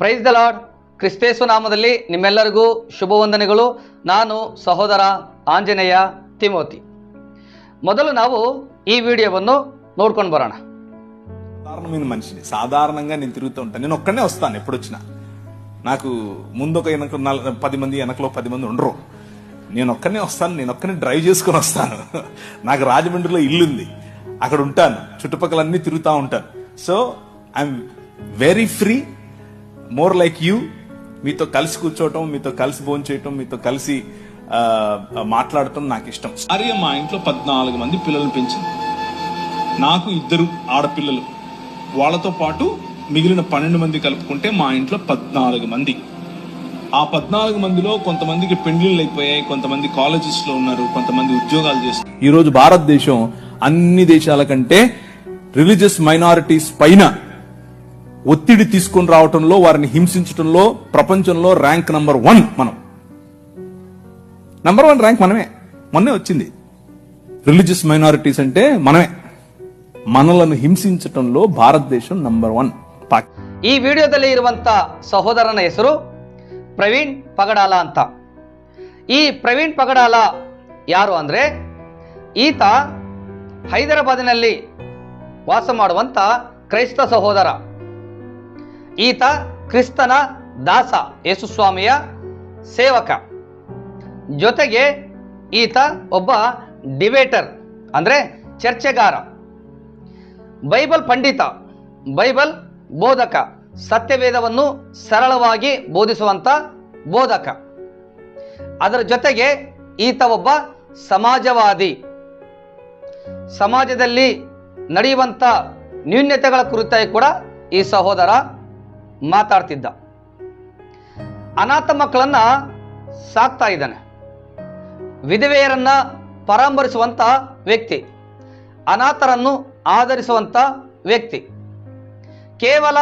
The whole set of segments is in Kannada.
ಪ್ರೈಸ್ ದ ಲಾರ್ಡ್ ಕ್ರಿಸ್ತೇಸು ನಾಮದಲ್ಲಿ ನಿಮ್ಮೆಲ್ಲರಿಗೂ ಶುಭವಂದನೆಗಳು ನಾನು ಸಹೋದರ ಆಂಜನೇಯ ತಿಮೋತಿ మొదలు నావు ఈ వీడియోను నోడుకొని బరోనా సాధారణమైన మనిషిని సాధారణంగా నేను తిరుగుతూ ఉంటాను. నేను ఒక్కడనే వస్తాను ఎప్పుడు వచ్చినా నాకు ముందు ఒక వెనక పది మంది వెనకలో పది మంది ఉండరు. నేను ఒక్కడనే వస్తాను నేను ఒక్కనే డ్రైవ్ చేసుకొని వస్తాను. నాకు రాజమండ్రిలో ఇల్లు ఉంది అక్కడ ఉంటాను. చుట్టుపక్కల అన్ని తిరుగుతూ ఉంటాను. So I'm very free more like you మీతో కలిసి కూర్చోవటం మీతో కలిసి భోజనం చేయటం మీతో కలిసి ఆ, మాట్లాడటం నాకు ఇష్టం. భార్య మా ఇంట్లో పద్నాలుగు మంది పిల్లల్ని పెంచింది నాకు ఇద్దరు ఆడపిల్లలు. వాళ్ళతో పాటు మిగిలిన పన్నెండు మంది కలుపుకుంటే మా ఇంట్లో పద్నాలుగు మంది. ఆ పద్నాలుగు మందిలో కొంతమందికి పెండ్లిళ్ళు అయిపోయాయి కొంతమంది కాలేజెస్లో ఉన్నారు కొంతమంది ఉద్యోగాలు చేస్తున్నారు ఈ రోజు భారతదేశం అన్ని దేశాల కంటే రిలీజియస్ మైనారిటీస్ పైన ఒత్తిడి తీసుకొని రావటంలో వారిని హింసించడంలో ప్రపంచంలో ర్యాంక్ నంబర్ వన్ మనం నంబర్ వన్ ర్యాంక్ మనమే మొన్నే వచ్చింది రిలీజియస్ మైనారిటీస్ అంటే మనమే మనలను హింసించటంలో భారతదేశం నంబర్ వన్ పాక్ ಈ ವಿಡಿಯೋದಲ್ಲಿ ಇರುವಂಥ ಸಹೋದರನ ಹೆಸರು ಪ್ರವೀಣ್ ಪಗಡಾಲ ಅಂತ ಈ ಪ್ರವೀಣ್ ಪಗಡಾಲ ಯಾರು ಅಂದರೆ ಈತ ಹೈದರಾಬಾದಿನಲ್ಲಿ ವಾಸ ಮಾಡುವಂಥ ಕ್ರೈಸ್ತ ಸಹೋದರ ಈತ ಕ್ರಿಸ್ತನ ದಾಸ, ಯೇಸುಸ್ವಾಮಿಯ ಸೇವಕ. ಜೊತೆಗೆ ಈತ ಒಬ್ಬ ಡಿಬೇಟರ್, ಅಂದರೆ ಚರ್ಚೆಗಾರ. ಬೈಬಲ್ ಪಂಡಿತ, ಬೈಬಲ್ ಬೋಧಕ, ಸತ್ಯವೇದವನ್ನು ಸರಳವಾಗಿ ಬೋಧಿಸುವಂಥ ಬೋಧಕ. ಅದರ ಜೊತೆಗೆ ಈತ ಒಬ್ಬ ಸಮಾಜವಾದಿ. ಸಮಾಜದಲ್ಲಿ ನಡೆಯುವಂಥ ನ್ಯೂನ್ಯತೆಗಳ ಕುರಿತಾಗಿ ಕೂಡ ಈ ಸಹೋದರ ಮಾತಾಡ್ತಿದ್ದ. ಅನಾಥ ಮಕ್ಕಳನ್ನ ಸಾಕ್ತಾ ಇದ್ದಾನೆ. ವಿಧವೆಯರನ್ನ ಪರಾಮರಿಸುವಂತ ವ್ಯಕ್ತಿ, ಅನಾಥರನ್ನು ಆಧರಿಸುವಂತ ವ್ಯಕ್ತಿ. ಕೇವಲ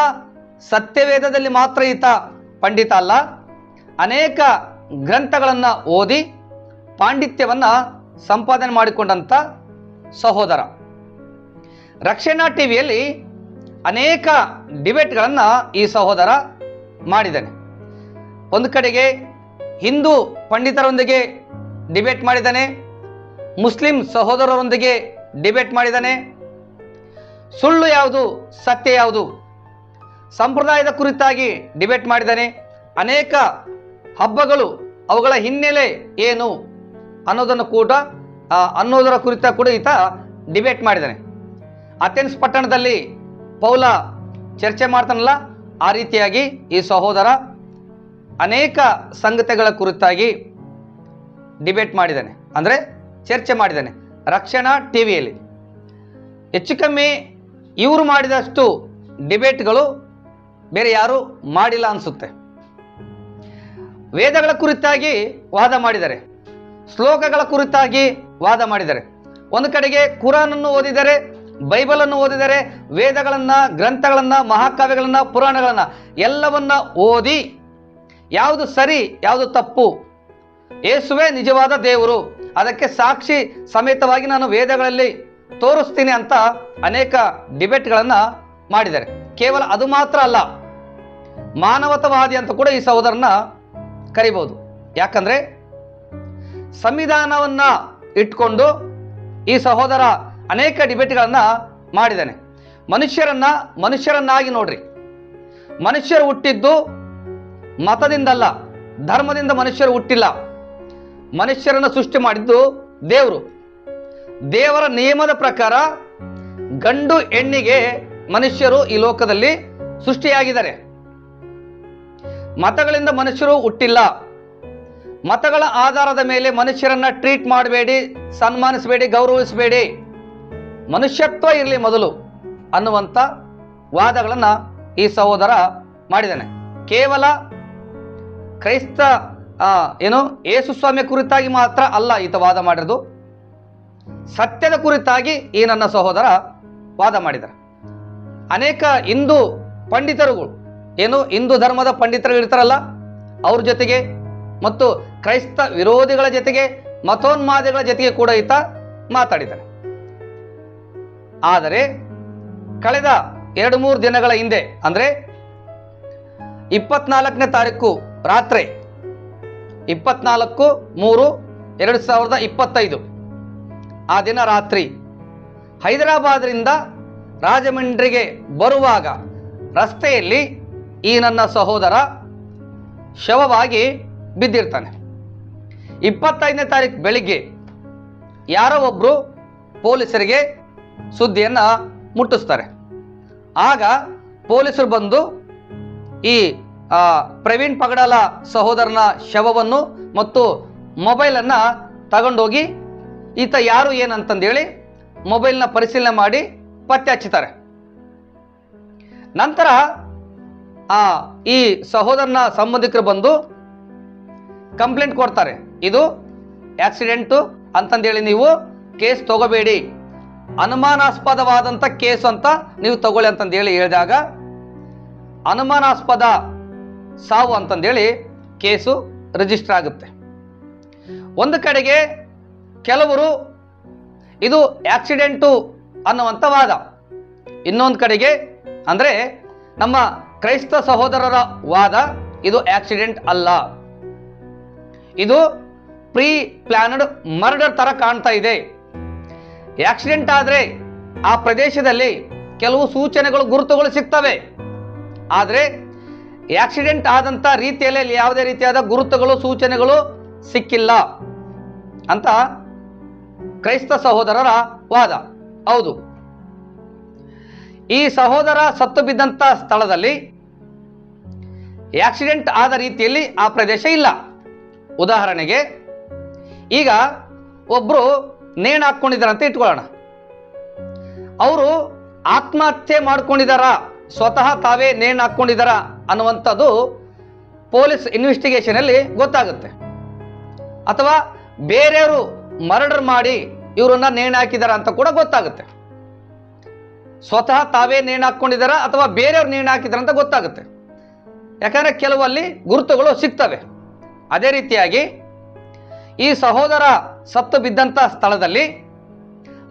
ಸತ್ಯವೇದದಲ್ಲಿ ಮಾತ್ರ ಈತ ಪಂಡಿತ ಅಲ್ಲ, ಅನೇಕ ಗ್ರಂಥಗಳನ್ನು ಓದಿ ಪಾಂಡಿತ್ಯವನ್ನು ಸಂಪಾದನೆ ಮಾಡಿಕೊಂಡಂಥ ಸಹೋದರ. ರಕ್ಷಣಾ ಟಿವಿಯಲ್ಲಿ ಅನೇಕ ಡಿಬೇಟ್ಗಳನ್ನು ಈ ಸಹೋದರ ಮಾಡಿದ್ದಾನೆ. ಒಂದು ಕಡೆಗೆ ಹಿಂದೂ ಪಂಡಿತರೊಂದಿಗೆ ಡಿಬೇಟ್ ಮಾಡಿದ್ದಾನೆ, ಮುಸ್ಲಿಂ ಸಹೋದರರೊಂದಿಗೆ ಡಿಬೇಟ್ ಮಾಡಿದ್ದಾನೆ. ಸುಳ್ಳು ಯಾವುದು, ಸತ್ಯ ಯಾವುದು, ಸಂಪ್ರದಾಯದ ಕುರಿತಾಗಿ ಡಿಬೇಟ್ ಮಾಡಿದ್ದಾನೆ. ಅನೇಕ ಹಬ್ಬಗಳು ಅವುಗಳ ಹಿನ್ನೆಲೆ ಏನು ಅನ್ನೋದನ್ನು ಕೂಡ ಅನ್ನೋದರ ಕುರಿತ ಕೂಡ ಈತ ಡಿಬೇಟ್ ಮಾಡಿದ್ದಾನೆ. ಅಥೆನ್ಸ್ ಪಟ್ಟಣದಲ್ಲಿ ಪೌಲ ಚರ್ಚೆ ಮಾಡ್ತಾನಲ್ಲ, ಆ ರೀತಿಯಾಗಿ ಈ ಸಹೋದರ ಅನೇಕ ಸಂಗತಿಗಳ ಕುರಿತಾಗಿ ಡಿಬೇಟ್ ಮಾಡಿದ್ದಾನೆ. ಅಂದರೆ ಚರ್ಚೆ ಮಾಡಿದ್ದಾನೆ. ರಕ್ಷಣಾ ಟಿ ವಿಯಲ್ಲಿ ಹೆಚ್ಚು ಕಮ್ಮಿ ಇವರು ಮಾಡಿದಷ್ಟು ಡಿಬೇಟ್ಗಳು ಬೇರೆ ಯಾರು ಮಾಡಿಲ್ಲ ಅನಿಸುತ್ತೆ. ವೇದಗಳ ಕುರಿತಾಗಿ ವಾದ ಮಾಡಿದ್ದಾರೆ. ಶ್ಲೋಕಗಳ ಕುರಿತಾಗಿ ವಾದ ಮಾಡಿದ್ದಾರೆ. ಒಂದು ಕಡೆಗೆ ಕುರಾನನ್ನು ಓದಿದರೆ ಬೈಬಲನ್ನು ಓದಿದರೆ ವೇದಗಳನ್ನ, ಗ್ರಂಥಗಳನ್ನ, ಮಹಾಕಾವ್ಯಗಳನ್ನ, ಪುರಾಣಗಳನ್ನ ಎಲ್ಲವನ್ನ ಓದಿ ಯಾವುದು ಸರಿ, ಯಾವುದು ತಪ್ಪು ಯೇಸುವೆ ನಿಜವಾದ ದೇವರು. ಅದಕ್ಕೆ ಸಾಕ್ಷಿ ಸಮೇತವಾಗಿ ನಾನು ವೇದಗಳಲ್ಲಿ ತೋರಿಸ್ತೀನಿ ಅಂತ ಅನೇಕ ಡಿಬೇಟ್ಗಳನ್ನು ಮಾಡಿದ್ದಾರೆ. ಕೇವಲ ಅದು ಮಾತ್ರ ಅಲ್ಲ, ಮಾನವತವಾದಿ ಅಂತ ಕೂಡ ಈ ಸಹೋದರನ ಕರಿಬಹುದು ಯಾಕಂದ್ರೆ ಸಂವಿಧಾನವನ್ನ ಇಟ್ಕೊಂಡು ಈ ಸಹೋದರ ಅನೇಕ ಡಿಬೇಟ್ಗಳನ್ನು ಮಾಡಿದ್ದಾನೆ. ಮನುಷ್ಯರನ್ನ, ಮನುಷ್ಯರನ್ನಾಗಿ ನೋಡ್ರಿ. ಮನುಷ್ಯರು ಹುಟ್ಟಿದ್ದು ಮತದಿಂದಲ್ಲ, ಧರ್ಮದಿಂದ ಮನುಷ್ಯರು ಹುಟ್ಟಿಲ್ಲ. ಮನುಷ್ಯರನ್ನು ಸೃಷ್ಟಿ ಮಾಡಿದ್ದು ದೇವರು. ದೇವರ ನಿಯಮದ ಪ್ರಕಾರ ಗಂಡು ಹೆಣ್ಣಿಗೆ ಮನುಷ್ಯರು ಈ ಲೋಕದಲ್ಲಿ ಸೃಷ್ಟಿಯಾಗಿದ್ದಾರೆ. ಮತಗಳಿಂದ ಮನುಷ್ಯರು ಹುಟ್ಟಿಲ್ಲ. ಮತಗಳ ಆಧಾರದ ಮೇಲೆ ಮನುಷ್ಯರನ್ನ ಟ್ರೀಟ್ ಮಾಡಬೇಡಿ, ಸನ್ಮಾನಿಸಬೇಡಿ, ಗೌರವಿಸಬೇಡಿ. ಮನುಷ್ಯತ್ವ ಇರಲಿ ಮೊದಲು ಅನ್ನುವಂಥ ವಾದಗಳನ್ನು ಈ ಸಹೋದರ ಮಾಡಿದ್ದಾನೆ. ಕೇವಲ ಕ್ರೈಸ್ತ ಏನು ಯೇಸುಸ್ವಾಮಿಯ ಕುರಿತಾಗಿ ಮಾತ್ರ ಅಲ್ಲ ಈತ ವಾದ ಮಾಡಿರೋದು. ಸತ್ಯದ ಕುರಿತಾಗಿ ಈ ನನ್ನ ಸಹೋದರ ವಾದ ಮಾಡಿದ್ದಾರೆ. ಅನೇಕ ಹಿಂದೂ ಪಂಡಿತರುಗಳು, ಏನು, ಹಿಂದೂ ಧರ್ಮದ ಪಂಡಿತರು ಇರ್ತಾರಲ್ಲ, ಅವ್ರ ಜೊತೆಗೆ ಮತ್ತು ಕ್ರೈಸ್ತ ವಿರೋಧಿಗಳ ಜೊತೆಗೆ ಮತೋನ್ಮಾದಿಗಳ ಜೊತೆಗೆ ಕೂಡ ಈತ ಮಾತಾಡಿದ್ದಾನೆ. ಆದರೆ ಕಳೆದ ಎರಡು ಮೂರು ದಿನಗಳ ಹಿಂದೆ, ಅಂದರೆ ಇಪ್ಪತ್ನಾಲ್ಕನೇ ತಾರೀಕು ರಾತ್ರಿ, ಇಪ್ಪತ್ನಾಲ್ಕು ಮೂರು ಎರಡು ಸಾವಿರದ ಇಪ್ಪತ್ತೈದು, ಆ ದಿನ ರಾತ್ರಿ ಹೈದರಾಬಾದ್ರಿಂದ ರಾಜಮಂಡ್ರಿಗೆ ಬರುವಾಗ ರಸ್ತೆಯಲ್ಲಿ ಈ ನನ್ನ ಸಹೋದರ ಶವವಾಗಿ ಬಿದ್ದಿರ್ತಾನೆ. ಇಪ್ಪತ್ತೈದನೇ ತಾರೀಕು ಬೆಳಿಗ್ಗೆ ಯಾರೋ ಒಬ್ಬರು ಪೊಲೀಸರಿಗೆ ಸುದ್ದಿಯನ್ನು ಮುಟ್ಟಿಸ್ತಾರೆ. ಆಗ ಪೊಲೀಸರು ಬಂದು ಈ ಪ್ರವೀಣ್ ಪಗಡಾಲ ಸಹೋದರನ ಶವವನ್ನು ಮತ್ತು ಮೊಬೈಲನ್ನು ತಗೊಂಡೋಗಿ ಈತ ಯಾರು ಏನಂತಂದೇಳಿ ಮೊಬೈಲ್ನ ಪರಿಶೀಲನೆ ಮಾಡಿ ಪತ್ತೆ ಹಚ್ಚುತ್ತಾರೆ ನಂತರ, ಆ, ಈ ಸಹೋದರನ ಸಂಬಂಧಿಕರು ಬಂದು ಕಂಪ್ಲೇಂಟ್ ಕೊಡ್ತಾರೆ. ಇದು ಆಕ್ಸಿಡೆಂಟು ಅಂತಂದೇಳಿ ನೀವು ಕೇಸ್ ತಗೋಬೇಡಿ. ಅನುಮಾನಾಸ್ಪದವಾದಂಥ ಕೇಸ್ ಅಂತ ನೀವು ತಗೊಳ್ಳಿ ಅಂತಂದೇಳಿ ಹೇಳಿದಾಗ, ಅನುಮಾನಾಸ್ಪದ ಸಾವು ಅಂತಂದೇಳಿ ಕೇಸು ರಿಜಿಸ್ಟರ್ ಆಗುತ್ತೆ. ಒಂದು ಕಡೆಗೆ ಕೆಲವರು ಇದು ಆಕ್ಸಿಡೆಂಟು ಅನ್ನುವಂಥ ವಾದ. ಇನ್ನೊಂದು ಕಡೆಗೆ ಅಂದರೆ ನಮ್ಮ ಕ್ರೈಸ್ತ ಸಹೋದರರ ವಾದ, ಇದು ಆಕ್ಸಿಡೆಂಟ್ ಅಲ್ಲ. ಇದು ಪ್ರೀ ಪ್ಲಾನಡ್ ಮರ್ಡರ್ ಥರ ಕಾಣ್ತಾ ಇದೆ. ಆಕ್ಸಿಡೆಂಟ್ ಆದರೆ ಆ ಪ್ರದೇಶದಲ್ಲಿ ಕೆಲವು ಸೂಚನೆಗಳು, ಗುರುತುಗಳು ಸಿಗ್ತವೆ. ಆದರೆ ಆಕ್ಸಿಡೆಂಟ್ ಆದಂಥ ರೀತಿಯಲ್ಲಿ ಯಾವುದೇ ರೀತಿಯಾದ ಗುರುತುಗಳು, ಸೂಚನೆಗಳು ಸಿಕ್ಕಿಲ್ಲ ಅಂತ ಕ್ರೈಸ್ತ ಸಹೋದರರ ವಾದ. ಹೌದು. ಈ ಸಹೋದರ ಸತ್ತು ಬಿದ್ದಂಥ ಸ್ಥಳದಲ್ಲಿ ಆಕ್ಸಿಡೆಂಟ್ ಆದ ರೀತಿಯಲ್ಲಿ ಆ ಪ್ರದೇಶ ಇಲ್ಲ. ಉದಾಹರಣೆಗೆ ಈಗ ಒಬ್ಬರು ನೇಣು ಹಾಕ್ಕೊಂಡಿದ್ದಾರೆ ಅಂತ ಇಟ್ಕೊಳ್ಳೋಣ. ಅವರು ಆತ್ಮಹತ್ಯೆ ಮಾಡ್ಕೊಂಡಿದಾರ, ಸ್ವತಃ ತಾವೇ ನೇಣು ಹಾಕ್ಕೊಂಡಿದಾರ ಅನ್ನುವಂಥದ್ದು ಪೊಲೀಸ್ ಇನ್ವೆಸ್ಟಿಗೇಷನಲ್ಲಿ ಗೊತ್ತಾಗುತ್ತೆ. ಅಥವಾ ಬೇರೆಯವರು ಮರ್ಡರ್ ಮಾಡಿ ಇವರನ್ನ ನೇಣು ಹಾಕಿದಾರ ಅಂತ ಕೂಡ ಗೊತ್ತಾಗುತ್ತೆ. ಸ್ವತಃ ತಾವೇ ನೇಣು ಹಾಕ್ಕೊಂಡಿದಾರ ಅಥವಾ ಬೇರೆಯವ್ರು ನೇಣು ಹಾಕಿದಾರ ಅಂತ ಗೊತ್ತಾಗುತ್ತೆ. ಯಾಕಂದ್ರೆ ಕೆಲವಲ್ಲಿ ಗುರುತುಗಳು ಸಿಗ್ತವೆ. ಅದೇ ರೀತಿಯಾಗಿ ಈ ಸಹೋದರ ಸತ್ತು ಬಿದ್ದಂಥ ಸ್ಥಳದಲ್ಲಿ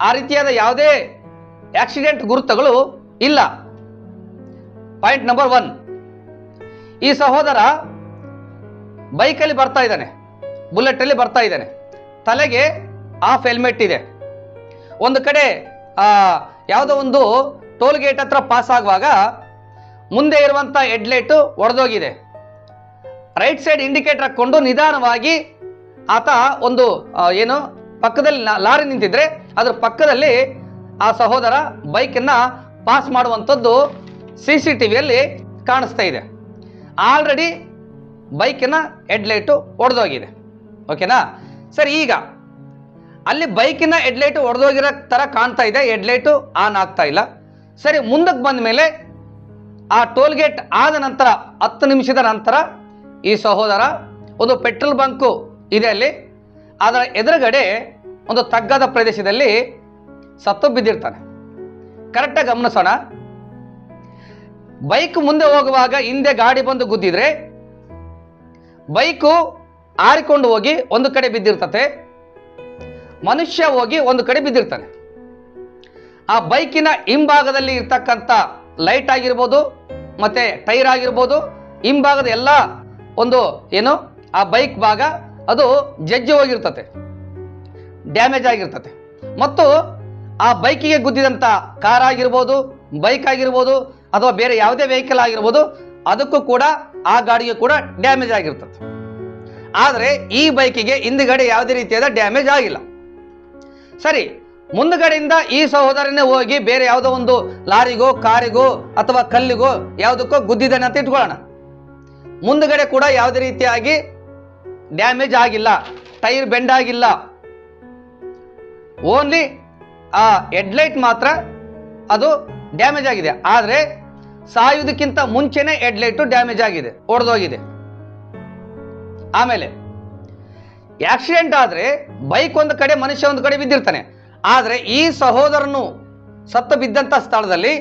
ಆ ರೀತಿಯಾದ ಯಾವುದೇ ಆಕ್ಸಿಡೆಂಟ್ ಗುರುತುಗಳು ಇಲ್ಲ. Point number one. ಈ ಸಹೋದರ ಬೈಕಲ್ಲಿ ಬರ್ತಾ ಇದ್ದಾನೆ. ಬುಲೆಟಲ್ಲಿ ಬರ್ತಾ ಇದ್ದಾನೆ. ತಲೆಗೆ ಆಫ್ ಹೆಲ್ಮೆಟ್ ಇದೆ. ಒಂದು ಕಡೆ ಯಾವುದೋ ಒಂದು ಟೋಲ್ ಗೇಟ್ ಹತ್ರ ಪಾಸ್ ಆಗುವಾಗ ಮುಂದೆ ಇರುವಂಥ ಹೆಡ್ಲೈಟು ಒಡೆದೋಗಿದೆ. ರೈಟ್ ಸೈಡ್ ಇಂಡಿಕೇಟರ್ ಹಾಕ್ಕೊಂಡು ನಿಧಾನವಾಗಿ ಆತ ಒಂದು ಏನು, ಪಕ್ಕದಲ್ಲಿ ಲಾರಿ ನಿಂತಿದ್ರೆ ಅದ್ರ ಪಕ್ಕದಲ್ಲಿ ಆ ಸಹೋದರ ಬೈಕನ್ನು ಪಾಸ್ ಮಾಡುವಂಥದ್ದು ಸಿ ಸಿ ಟಿ ವಿಯಲ್ಲಿ ಕಾಣಿಸ್ತಾ ಇದೆ. ಆಲ್ರೆಡಿ ಬೈಕಿನ ಹೆಡ್ಲೈಟು ಒಡೆದೋಗಿದೆ. ಓಕೆನಾ? ಸರಿ, ಈಗ ಅಲ್ಲಿ ಬೈಕಿನ ಹೆಡ್ಲೈಟು ಒಡೆದೋಗಿರೋ ಥರ ಕಾಣ್ತಾ ಇದೆ, ಹೆಡ್ಲೈಟು ಆನ್ ಆಗ್ತಾ ಇಲ್ಲ. ಸರಿ, ಮುಂದಕ್ಕೆ ಬಂದ ಮೇಲೆ ಆ ಟೋಲ್ ಗೇಟ್ ಆದ ನಂತರ, ಹತ್ತು ನಿಮಿಷದ ನಂತರ ಈ ಸಹೋದರ ಒಂದು ಪೆಟ್ರೋಲ್ ಬಂಕು ಇದೆ ಅಲ್ಲಿ. ಅದರ ಎದುರುಗಡೆ ಒಂದು ತಗ್ಗದ ಪ್ರದೇಶದಲ್ಲಿ ಸತ್ತು ಬಿದ್ದಿರ್ತಾನೆ. ಕರೆಕ್ಟಾಗಿ ಗಮನಿಸೋಣ. ಬೈಕ್ ಮುಂದೆ ಹೋಗುವಾಗ ಹಿಂದೆ ಗಾಡಿ ಬಂದು ಗುದ್ದಿದ್ರೆ ಬೈಕು ಆರಿಕೊಂಡು ಹೋಗಿ ಒಂದು ಕಡೆ ಬಿದ್ದಿರ್ತತೆ. ಮನುಷ್ಯ ಹೋಗಿ ಒಂದು ಕಡೆ ಬಿದ್ದಿರ್ತಾನೆ. ಆ ಬೈಕಿನ ಹಿಂಭಾಗದಲ್ಲಿ ಇರ್ತಕ್ಕಂಥ ಲೈಟ್ ಆಗಿರ್ಬೋದು, ಮತ್ತೆ ಟೈರ್ ಆಗಿರ್ಬೋದು, ಹಿಂಭಾಗದ ಎಲ್ಲ ಒಂದು ಏನು, ಆ ಬೈಕ್ ಭಾಗ ಅದು ಜಜ್ಜಿ ಹೋಗಿರ್ತತೆ. ಡ್ಯಾಮೇಜ್ ಆಗಿರ್ತತೆ. ಮತ್ತು ಆ ಬೈಕಿಗೆ ಗುದ್ದಿದಂಥ ಕಾರ್ ಆಗಿರ್ಬೋದು ಬೈಕ್ ಆಗಿರ್ಬೋದು, ಅಥವಾ ಬೇರೆ ಯಾವುದೇ ವೆಹಿಕಲ್ ಆಗಿರ್ಬೋದು, ಅದಕ್ಕೂ ಕೂಡ ಆ ಗಾಡಿಗೆ ಕೂಡ ಡ್ಯಾಮೇಜ್ ಆಗಿರ್ತದೆ ಆದರೆ ಈ ಬೈಕಿಗೆ ಹಿಂದುಗಡೆ ಯಾವುದೇ ರೀತಿಯಾದ ಡ್ಯಾಮೇಜ್ ಆಗಿಲ್ಲ. ಸರಿ, ಮುಂದುಗಡೆಯಿಂದ ಈ ಸಹೋದರನೇ ಹೋಗಿ ಬೇರೆ ಯಾವುದೋ ಒಂದು ಲಾರಿಗೋ, ಕಾರಿಗೋ, ಅಥವಾ ಕಲ್ಲಿಗೋ ಯಾವುದಕ್ಕೋ ಗುದ್ದಿದ್ದಾನೆ ಅಂತ ಇಟ್ಕೊಳ್ಳೋಣ. ಮುಂದುಗಡೆ ಕೂಡ ಯಾವುದೇ ರೀತಿಯಾಗಿ ಡ್ಯಾಮೇಜ್ ಆಗಿಲ್ಲ ಟೈರ್ ಬೆಂಡ್ ಆಗಿಲ್ಲ. ಓನ್ಲಿ ಆ ಹೆಡ್ಲೈಟ್ ಮಾತ್ರ ಅದು ಡ್ಯಾಮೇಜ್ ಆಗಿದೆ. ಆದರೆ ಸಾಯುವುದಕ್ಕಿಂತ ಮುಂಚೆನೇ ಹೆಡ್ಲೈಟು ಡ್ಯಾಮೇಜ್ ಆಗಿದೆ, ಒಡೆದೋಗಿದೆ. ಆಮೇಲೆ ಆಕ್ಸಿಡೆಂಟ್ ಆದರೆ ಬೈಕ್ ಒಂದು ಕಡೆ, ಮನುಷ್ಯ ಒಂದು ಕಡೆ ಬಿದ್ದಿರ್ತಾನೆ. ಆದರೆ ಈ ಸಹೋದರನು ಸತ್ತ ಬಿದ್ದಂಥ ಸ್ಥಳದಲ್ಲಿ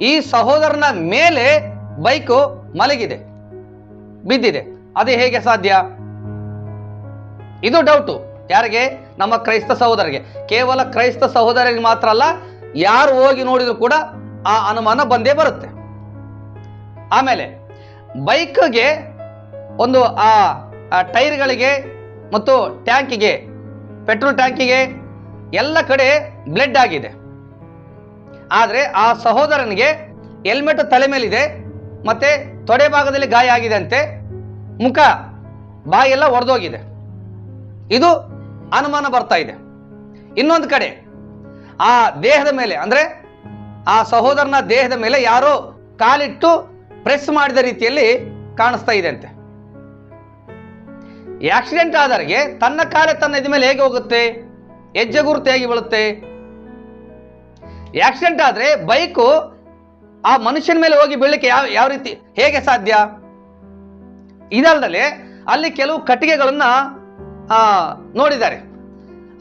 ಈ ಸಹೋದರನ ಮೇಲೆ ಬೈಕು ಮಲಗಿದೆ, ಬಿದ್ದಿದೆ. ಅದು ಹೇಗೆ ಸಾಧ್ಯ? ಇದು ಡೌಟು ಯಾರಿಗೆ? ನಮ್ಮ ಕ್ರೈಸ್ತ ಸಹೋದರಿಗೆ ಕೇವಲ ಕ್ರೈಸ್ತ ಸಹೋದರಿಗೆ ಮಾತ್ರ ಅಲ್ಲ, ಯಾರು ಹೋಗಿ ನೋಡಿದ್ರು ಕೂಡ ಆ ಅನುಮಾನ ಬಂದೇ ಬರುತ್ತೆ. ಆಮೇಲೆ, ಬೈಕ್ಗೆ ಒಂದು, ಆ ಟೈರ್ಗಳಿಗೆ ಮತ್ತು ಟ್ಯಾಂಕಿಗೆ, ಪೆಟ್ರೋಲ್ ಟ್ಯಾಂಕಿಗೆ ಎಲ್ಲ ಕಡೆ ಬ್ಲಡ್ ಆಗಿದೆ. ಆದರೆ ಆ ಸಹೋದರನಿಗೆ ಹೆಲ್ಮೆಟ್ ತಲೆ ಮೇಲಿದೆ, ಮತ್ತೆ ತೊಡೆ ಭಾಗದಲ್ಲಿ ಗಾಯ ಆಗಿದೆ ಅಂತೆ, ಮುಖ, ಬಾಯೆಲ್ಲ ಒಡೆದೋಗಿದೆ ಇದು ಅನುಮಾನ ಬರ್ತಾ ಇದೆ. ಇನ್ನೊಂದು ಕಡೆ, ಆ ದೇಹದ ಮೇಲೆ, ಅಂದ್ರೆ ಆ ಸಹೋದರನ ದೇಹದ ಮೇಲೆ ಯಾರೋ ಕಾಲಿಟ್ಟು ಪ್ರೆಸ್ ಮಾಡಿದ ರೀತಿಯಲ್ಲಿ ಕಾಣಿಸ್ತಾ ಇದೆ ಅಂತೆ. ಆಕ್ಸಿಡೆಂಟ್ ಆದವರಿಗೆ ತನ್ನ ಕಾಲೇ ತನ್ನ ಇದ ಮೇಲೆ ಹೇಗೆ ಹೋಗುತ್ತೆ? ಹೆಜ್ಜೆ ಗುರುತು ಹೇಗೆ ಬೀಳುತ್ತೆ? ಆಕ್ಸಿಡೆಂಟ್ ಆದ್ರೆ ಬೈಕು ಆ ಮನುಷ್ಯನ ಮೇಲೆ ಹೋಗಿ ಬೀಳಲಿಕ್ಕೆ ಯಾವ ಯಾವ ರೀತಿ, ಹೇಗೆ ಸಾಧ್ಯ? ಇದಲ್ಲದಲ್ಲೇ ಅಲ್ಲಿ ಕೆಲವು ಕಟ್ಟಿಗೆಗಳನ್ನ ನೋಡಿದ್ದಾರೆ.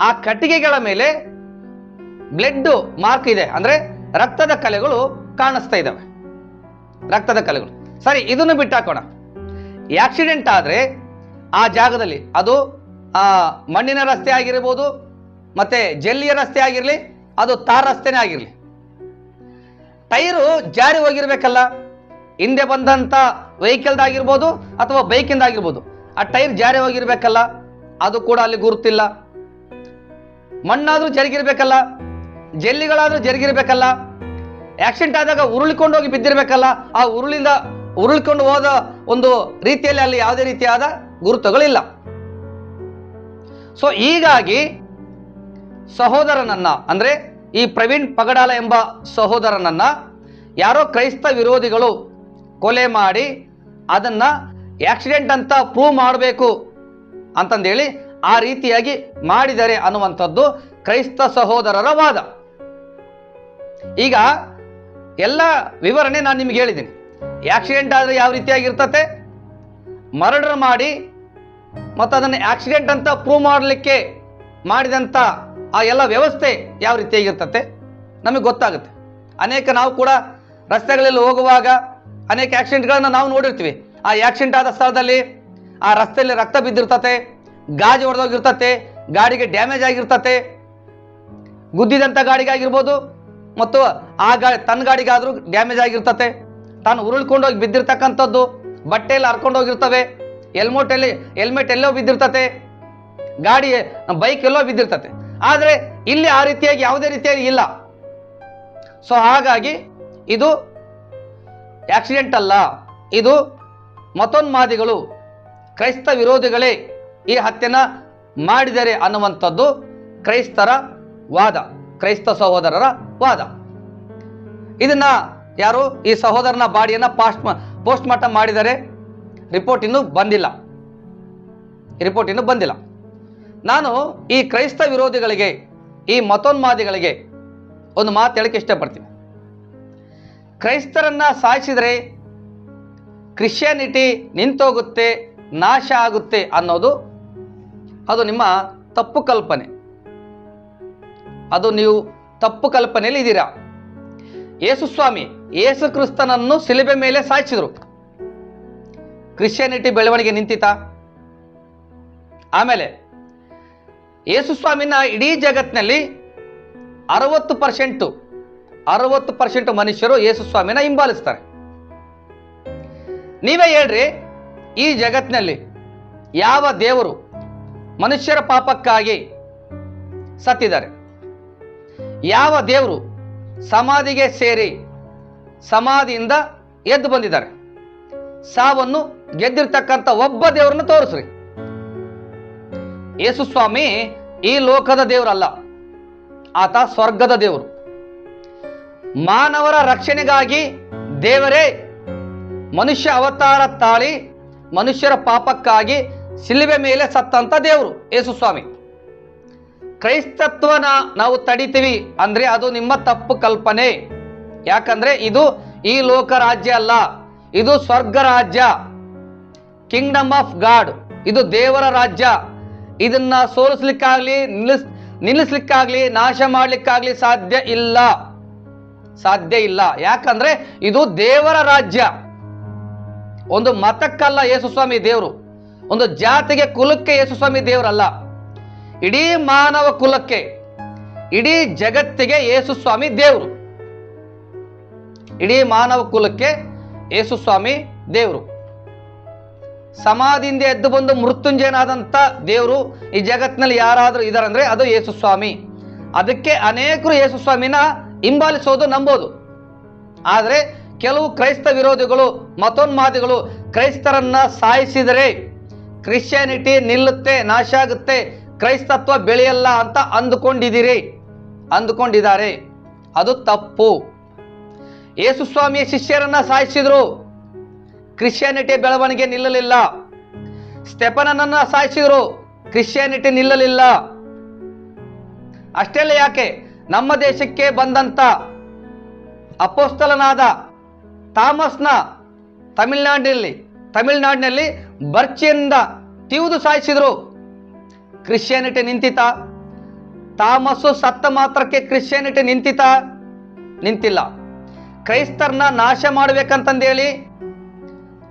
ಆ ಕಟ್ಟಿಗೆಗಳ ಮೇಲೆ ಬ್ಲಡ್ ಮಾರ್ಕ್ ಇದೆ. ಅಂದ್ರೆ ರಕ್ತದ ಕಲೆಗಳು ಕಾಣಿಸ್ತಾ ಇದ್ದಾವೆ ರಕ್ತದ ಕಲೆಗಳು. ಸರಿ, ಇದನ್ನು ಬಿಟ್ಟಾಕೋಣ. ಆಕ್ಸಿಡೆಂಟ್ ಆದ್ರೆ ಆ ಜಾಗದಲ್ಲಿ ಅದು ಮಣ್ಣಿನ ರಸ್ತೆ ಆಗಿರ್ಬೋದು, ಮತ್ತೆ ಜಲ್ಲಿಯ ರಸ್ತೆ ಆಗಿರಲಿ, ಅದು ತಾರ್ ರಸ್ತೆನೇ ಆಗಿರಲಿ. ಟೈರು ಜಾರಿ ಹೋಗಿರ್ಬೇಕಲ್ಲ. ಹಿಂದೆ ಬಂದಂತ ವೆಹಿಕಲ್ದಾಗಿರ್ಬೋದು ಅಥವಾ ಬೈಕಿಂದ ಆಗಿರ್ಬೋದು ಆ ಟೈರ್ ಜಾರಿ ಹೋಗಿರ್ಬೇಕಲ್ಲ. ಅದು ಕೂಡ ಅಲ್ಲಿ ಗುರುತಿಲ್ಲ. ಮಣ್ಣಾದ್ರೂ ಜರುಗಿರ್ಬೇಕಲ್ಲ, ಜಲ್ಲಿಗಳಾದ್ರೂ ಜರುಗಿರ್ಬೇಕಲ್ಲ ಆಕ್ಸಿಡೆಂಟ್ ಆದಾಗ ಉರುಳಿಕೊಂಡು ಹೋಗಿ ಬಿದ್ದಿರ್ಬೇಕಲ್ಲ, ಆ ಉರುಳಿಂದ ಉರುಳಿಕೊಂಡು ಹೋದ ಒಂದು ರೀತಿಯಲ್ಲಿ ಅಲ್ಲಿ ಯಾವುದೇ ರೀತಿಯಾದ ಗುರುತುಗಳಿಲ್ಲ. ಸೊ ಹೀಗಾಗಿ ಸಹೋದರನನ್ನ, ಅಂದ್ರೆ ಈ ಪ್ರವೀಣ್ ಪಗಡಾಲ ಎಂಬ ಸಹೋದರನನ್ನ ಯಾರೋ ಕ್ರೈಸ್ತ ವಿರೋಧಿಗಳು ಕೊಲೆ ಮಾಡಿ ಅದನ್ನ ಆಕ್ಸಿಡೆಂಟ್ ಅಂತ ಪ್ರೂವ್ ಮಾಡಬೇಕು ಅಂತಂದೇಳಿ ಆ ರೀತಿಯಾಗಿ ಮಾಡಿದರೆ ಅನ್ನುವಂಥದ್ದು ಕ್ರೈಸ್ತ ಸಹೋದರರ ವಾದ. ಈಗ ಎಲ್ಲ ವಿವರಣೆ ನಾನು ನಿಮ್ಗೆ ಹೇಳಿದ್ದೀನಿ. ಆಕ್ಸಿಡೆಂಟ್ ಆದರೆ ಯಾವ ರೀತಿಯಾಗಿರ್ತತೆ ಮರ್ಡರ್ ಮಾಡಿ ಮತ್ತು ಅದನ್ನು ಆಕ್ಸಿಡೆಂಟ್ ಅಂತ ಪ್ರೂವ್ ಮಾಡಲಿಕ್ಕೆ ಮಾಡಿದಂಥ ಆ ಎಲ್ಲ ವ್ಯವಸ್ಥೆ ಯಾವ ರೀತಿಯಾಗಿರ್ತತೆ ನಮಗೆ ಗೊತ್ತಾಗುತ್ತೆ. ಅನೇಕ ನಾವು ಕೂಡ ರಸ್ತೆಗಳಲ್ಲಿ ಹೋಗುವಾಗ ಅನೇಕ ಆಕ್ಸಿಡೆಂಟ್ಗಳನ್ನು ನಾವು ನೋಡಿರ್ತೀವಿ. ಆ ಆಕ್ಸಿಡೆಂಟ್ ಆದ ಸ್ಥಳದಲ್ಲಿ ಆ ರಸ್ತೆಯಲ್ಲಿ ರಕ್ತ ಬಿದ್ದಿರ್ತತೆ, ಗಾಜು ಹೊಡೆದೋಗಿರ್ತತೆ, ಗಾಡಿಗೆ ಡ್ಯಾಮೇಜ್ ಆಗಿರ್ತತೆ ಗುದ್ದಿದಂಥ ಗಾಡಿಗಾಗಿರ್ಬೋದು ಮತ್ತು ಆ ಗಾ ತನ್ನ ಗಾಡಿಗಾದರೂ ಡ್ಯಾಮೇಜ್ ಆಗಿರ್ತತೆ. ತಾನು ಉರುಳ್ಕೊಂಡು ಹೋಗಿ ಬಿದ್ದಿರ್ತಕ್ಕಂಥದ್ದು, ಬಟ್ಟೆಯಲ್ಲಿ ಹರ್ಕೊಂಡು ಹೋಗಿರ್ತವೆ ಹೆಲ್ಮೆಟ್ ಎಲ್ಲಿ ಹೆಲ್ಮೆಟ್ ಎಲ್ಲೋ ಬಿದ್ದಿರ್ತತೆ, ಗಾಡಿ ಬೈಕ್ ಎಲ್ಲೋ ಬಿದ್ದಿರ್ತತೆ. ಆದರೆ ಇಲ್ಲಿ ಆ ರೀತಿಯಾಗಿ ಯಾವುದೇ ರೀತಿಯಾಗಿ ಇಲ್ಲ. ಸೊ ಹಾಗಾಗಿ ಇದು ಆಕ್ಸಿಡೆಂಟ್ ಅಲ್ಲ. ಇದು ಮತೋನ್ಮಾದಿಗಳು ಕ್ರೈಸ್ತ ವಿರೋಧಿಗಳೇ ಈ ಹತ್ಯೆನ ಮಾಡಿದರೆ ಅನ್ನುವಂಥದ್ದು ಕ್ರೈಸ್ತರ ವಾದ, ಕ್ರೈಸ್ತ ಸಹೋದರರ ವಾದ. ಇದನ್ನ ಯಾರು ಈ ಸಹೋದರನ ಬಾಡಿಯನ್ನ ಪಾಸ್ಟ್ ಪೋಸ್ಟ್ ಮಾರ್ಟಮ್ ಮಾಡಿದರೆ ರಿಪೋರ್ಟ್ ಇನ್ನೂ ಬಂದಿಲ್ಲ. ರಿಪೋರ್ಟ್ ಇನ್ನೂ ಬಂದಿಲ್ಲ. ನಾನು ಈ ಕ್ರೈಸ್ತ ವಿರೋಧಿಗಳಿಗೆ, ಈ ಮತೋನ್ಮಾದಿಗಳಿಗೆ ಒಂದು ಮಾತು ಹೇಳಕ್ಕೆ ಇಷ್ಟಪಡ್ತೀನಿ. ಕ್ರೈಸ್ತರನ್ನ ಸಾಯಿಸಿದರೆ ಕ್ರಿಶ್ಚಿಯಾನಿಟಿ ನಿಂತೋಗುತ್ತೆ ನಾಶ ಆಗುತ್ತೆ ಅನ್ನೋದು ಅದು ನಿಮ್ಮ ತಪ್ಪು ಕಲ್ಪನೆ. ಅದು ನೀವು ತಪ್ಪು ಕಲ್ಪನೆಯಲ್ಲಿ ಇದ್ದೀರಾ? ಯೇಸುಸ್ವಾಮಿ ಯೇಸು ಕ್ರಿಸ್ತನನ್ನು ಶಿಲುಬೆ ಮೇಲೆ ಸಾಯಿಸಿದ್ರು. ಕ್ರಿಶ್ಚಿಯಾನಿಟಿ ಬೆಳವಣಿಗೆ ನಿಂತಿತಾ? ಆಮೇಲೆ ಯೇಸುಸ್ವಾಮಿನ ಇಡೀ ಜಗತ್ತಿನಲ್ಲಿ ಅರವತ್ತು ಪರ್ಸೆಂಟು, ಅರವತ್ತು ಪರ್ಸೆಂಟ್ ಮನುಷ್ಯರು ಯೇಸುಸ್ವಾಮಿನ ಹಿಂಬಾಲಿಸ್ತಾರೆ. ನೀವೇ ಹೇಳ್ರಿ ಈ ಜಗತ್ತಿನಲ್ಲಿ ಯಾವ ದೇವರು ಮನುಷ್ಯರ ಪಾಪಕ್ಕಾಗಿ ಸತ್ತಿದ್ದಾರೆ? ಯಾವ ದೇವರು ಸಮಾಧಿಗೆ ಸೇರಿ ಸಮಾಧಿಯಿಂದ ಎದ್ದು ಬಂದಿದ್ದಾರೆ? ಸಾವನ್ನು ಗೆದ್ದಿರ್ತಕ್ಕಂಥ ಒಬ್ಬ ದೇವರನ್ನು ತೋರಿಸ್ರಿ. ಯೇಸು ಸ್ವಾಮಿ ಈ ಲೋಕದ ದೇವರಲ್ಲ, ಆತ ಸ್ವರ್ಗದ ದೇವರು. ಮಾನವರ ರಕ್ಷಣೆಗಾಗಿ ದೇವರೇ ಮನುಷ್ಯ ಅವತಾರ ತಾಳಿ ಮನುಷ್ಯರ ಪಾಪಕ್ಕಾಗಿ ಶಿಲುಬೆ ಮೇಲೆ ಸತ್ತಂತ ದೇವರು ಯೇಸು ಸ್ವಾಮಿ. ಕ್ರೈಸ್ತತ್ವನ ನಾವು ತಡಿತೀವಿ ಅಂದ್ರೆ ಅದು ನಿಮ್ಮ ತಪ್ಪು ಕಲ್ಪನೆ. ಯಾಕಂದ್ರೆ ಇದು ಈ ಲೋಕ ರಾಜ್ಯ ಅಲ್ಲ, ಇದು ಸ್ವರ್ಗ ರಾಜ್ಯ ಕಿಂಗ್ಡಮ್ ಆಫ್ ಗಾಡ್ ಇದು ದೇವರ ರಾಜ್ಯ. ಇದನ್ನ ಸೋಲಿಸ್ಲಿಕ್ಕಾಗ್ಲಿ, ನಿಲ್ಲಿಸ್, ನಿಲ್ಲಿಸ್ಲಿಕ್ಕಾಗ್ಲಿ, ನಾಶ ಮಾಡ್ಲಿಕ್ಕಾಗ್ಲಿ ಸಾಧ್ಯ ಇಲ್ಲ. ಸಾಧ್ಯ ಇಲ್ಲ. ಯಾಕಂದ್ರೆ ಇದು ದೇವರ ರಾಜ್ಯ. ಒಂದು ಮತಕ್ಕಲ್ಲ ಯೇಸುಸ್ವಾಮಿ ದೇವರು, ಒಂದು ಜಾತಿಗೆ ಕುಲಕ್ಕೆ ಯೇಸುಸ್ವಾಮಿ ದೇವರಲ್ಲ. ಇಡೀ ಮಾನವ ಕುಲಕ್ಕೆ, ಇಡೀ ಜಗತ್ತಿಗೆ ಯೇಸುಸ್ವಾಮಿ ದೇವರು. ಇಡೀ ಮಾನವ ಕುಲಕ್ಕೆ ಯೇಸುಸ್ವಾಮಿ ದೇವರು. ಸಮಾಧಿಯಿಂದ ಎದ್ದು ಬಂದು ಮೃತ್ಯುಂಜಯನಾದಂತ ದೇವರು ಈ ಜಗತ್ತಿನಲ್ಲಿ ಯಾರಾದರೂ ಇದಾರಂದ್ರೆ ಅದು ಯೇಸುಸ್ವಾಮಿ. ಅದಕ್ಕೆ ಅನೇಕರು ಯೇಸುಸ್ವಾಮಿನ ಹಿಂಬಾಲಿಸೋದು ನಂಬೋದು. ಆದರೆ ಕೆಲವು ಕ್ರೈಸ್ತ ವಿರೋಧಿಗಳು, ಮತೋನ್ಮಾದಿಗಳು ಕ್ರೈಸ್ತರನ್ನ ಸಾಯಿಸಿದರೆ ಕ್ರಿಶ್ಚಿಯಾನಿಟಿ ನಿಲ್ಲುತ್ತೆ, ನಾಶ ಆಗುತ್ತೆ, ಕ್ರೈಸ್ತತ್ವ ಬೆಳೆಯಲ್ಲ ಅಂತ ಅಂದುಕೊಂಡಿದ್ದೀರಿ. ಅಂದುಕೊಂಡಿದ್ದಾರೆ. ಅದು ತಪ್ಪು. ಯೇಸು ಸ್ವಾಮಿಯ ಶಿಷ್ಯರನ್ನ ಸಾಯಿಸಿದ್ರು. ಕ್ರಿಶ್ಚಿಯಾನಿಟಿ ಬೆಳವಣಿಗೆ ನಿಲ್ಲಲಿಲ್ಲ. ಸ್ಟೆಪನನ್ನ ಸಾಯಿಸಿದ್ರು. ಕ್ರಿಶ್ಚಿಯಾನಿಟಿ ನಿಲ್ಲಲಿಲ್ಲ. ಅಷ್ಟೆಲ್ಲ ಯಾಕೆ? ನಮ್ಮ ದೇಶಕ್ಕೆ ಬಂದಂತ ಅಪೋಸ್ತಲನಾದ ಥಾಮಸ್ನ ತಮಿಳ್ನಾಡಿನಲ್ಲಿ ತಮಿಳ್ನಾಡಿನಲ್ಲಿ ಬರ್ಚಿಯಿಂದ ತಿವಿದು ಸಾಯಿಸಿದರು. ಕ್ರಿಶ್ಚಿಯಾನಿಟಿ ನಿಂತಿತ. ಥಾಮಸ್ಸು ಸತ್ತ ಮಾತ್ರಕ್ಕೆ ಕ್ರಿಶ್ಚಿಯಾನಿಟಿ ನಿಂತಿತ, ನಿಂತಿಲ್ಲ. ಕ್ರೈಸ್ತರನ್ನ ನಾಶ ಮಾಡಬೇಕಂತಂದೇಳಿ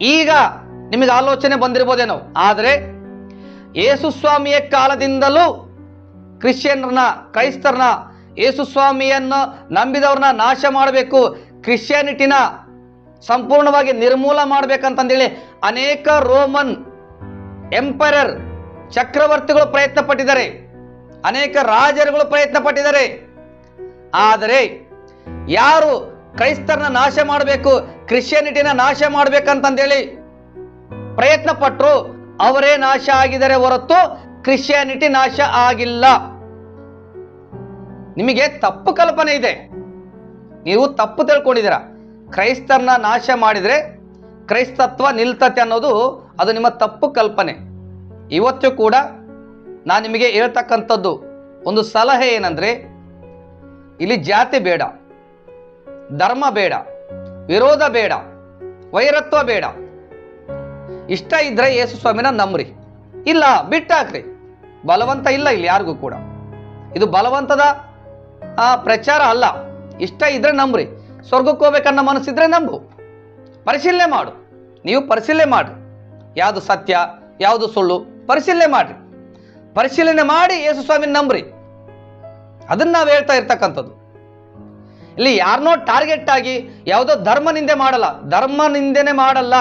ಈಗ ನಿಮಗೆ ಆಲೋಚನೆ ಬಂದಿರ್ಬೋದೇನೋ. ಆದರೆ ಯೇಸುಸ್ವಾಮಿಯ ಕಾಲದಿಂದಲೂ ಕ್ರಿಶ್ಚಿಯನ್ರನ್ನ, ಕ್ರೈಸ್ತರನ್ನ, ಯೇಸುಸ್ವಾಮಿಯನ್ನು ನಂಬಿದವ್ರನ್ನ ನಾಶ ಮಾಡಬೇಕು, ಕ್ರಿಶ್ಚಿಯಾನಿಟಿನ ಸಂಪೂರ್ಣವಾಗಿ ನಿರ್ಮೂಲ ಮಾಡ್ಬೇಕಂತಂದೇಳಿ ಅನೇಕ ರೋಮನ್ ಎಂಪರರ್ ಚಕ್ರವರ್ತಿಗಳು ಪ್ರಯತ್ನ ಪಟ್ಟಿದ್ದಾರೆ ಅನೇಕ ರಾಜರುಗಳು ಪ್ರಯತ್ನ ಪಟ್ಟಿದ್ದಾರೆ ಆದರೆ ಯಾರು ಕ್ರೈಸ್ತರನ್ನ ನಾಶ ಮಾಡಬೇಕು, ಕ್ರಿಶ್ಚಿಯಾನಿಟಿನ ನಾಶ ಮಾಡ್ಬೇಕಂತಂದೇಳಿ ಪ್ರಯತ್ನ ಪಟ್ಟರು ಅವರೇ ನಾಶ ಆಗಿದ್ದಾರೆ ಹೊರತು ಕ್ರಿಶ್ಚಿಯಾನಿಟಿ ನಾಶ ಆಗಿಲ್ಲ. ನಿಮಗೆ ತಪ್ಪು ಕಲ್ಪನೆ ಇದೆ. ನೀವು ತಪ್ಪು ತಿಳ್ಕೊಂಡಿದ್ದೀರಾ? ಕ್ರೈಸ್ತರನ್ನ ನಾಶ ಮಾಡಿದರೆ ಕ್ರೈಸ್ತತ್ವ ನಿಲ್ತತೆ ಅನ್ನೋದು ಅದು ನಿಮ್ಮ ತಪ್ಪು ಕಲ್ಪನೆ. ಇವತ್ತು ಕೂಡ ನಾನು ನಿಮಗೆ ಹೇಳ್ತಕ್ಕಂಥದ್ದು ಒಂದು ಸಲಹೆ ಏನಂದರೆ, ಇಲ್ಲಿ ಜಾತಿ ಬೇಡ, ಧರ್ಮ ಬೇಡ, ವಿರೋಧ ಬೇಡ, ವೈರತ್ವ ಬೇಡ. ಇಷ್ಟ ಇದ್ದರೆ ಯೇಸು ಸ್ವಾಮಿನ ನಂಬ್ರಿ. ಇಲ್ಲ, ಬಿಟ್ಟಾಕ್ರಿ. ಬಲವಂತ ಇಲ್ಲ ಇಲ್ಲಿ ಯಾರಿಗೂ ಕೂಡ. ಇದು ಬಲವಂತದ ಪ್ರಚಾರ ಅಲ್ಲ. ಇಷ್ಟ ಇದ್ದರೆ ನಂಬ್ರಿ. ಸ್ವರ್ಗಕ್ಕೆ ಹೋಗ್ಬೇಕನ್ನೋ ಮನಸ್ಸಿದ್ರೆ ನಂಬು. ಪರಿಶೀಲನೆ ಮಾಡು. ನೀವು ಪರಿಶೀಲನೆ ಮಾಡಿ ಯಾವುದು ಸತ್ಯ, ಯಾವುದು ಸುಳ್ಳು, ಪರಿಶೀಲನೆ ಮಾಡಿರಿ. ಪರಿಶೀಲನೆ ಮಾಡಿ ಯೇಸು ಸ್ವಾಮಿ ನಂಬ್ರಿ. ಅದನ್ನ ನಾವು ಹೇಳ್ತಾ ಇರ್ತಕ್ಕಂಥದ್ದು. ಇಲ್ಲಿ ಯಾರನ್ನೋ ಟಾರ್ಗೆಟ್ ಆಗಿ ಯಾವುದೋ ಧರ್ಮ ನಿಂದೆ ಮಾಡಲ್ಲ. ಧರ್ಮ ನಿಂದೆನೆ ಮಾಡಲ್ಲ.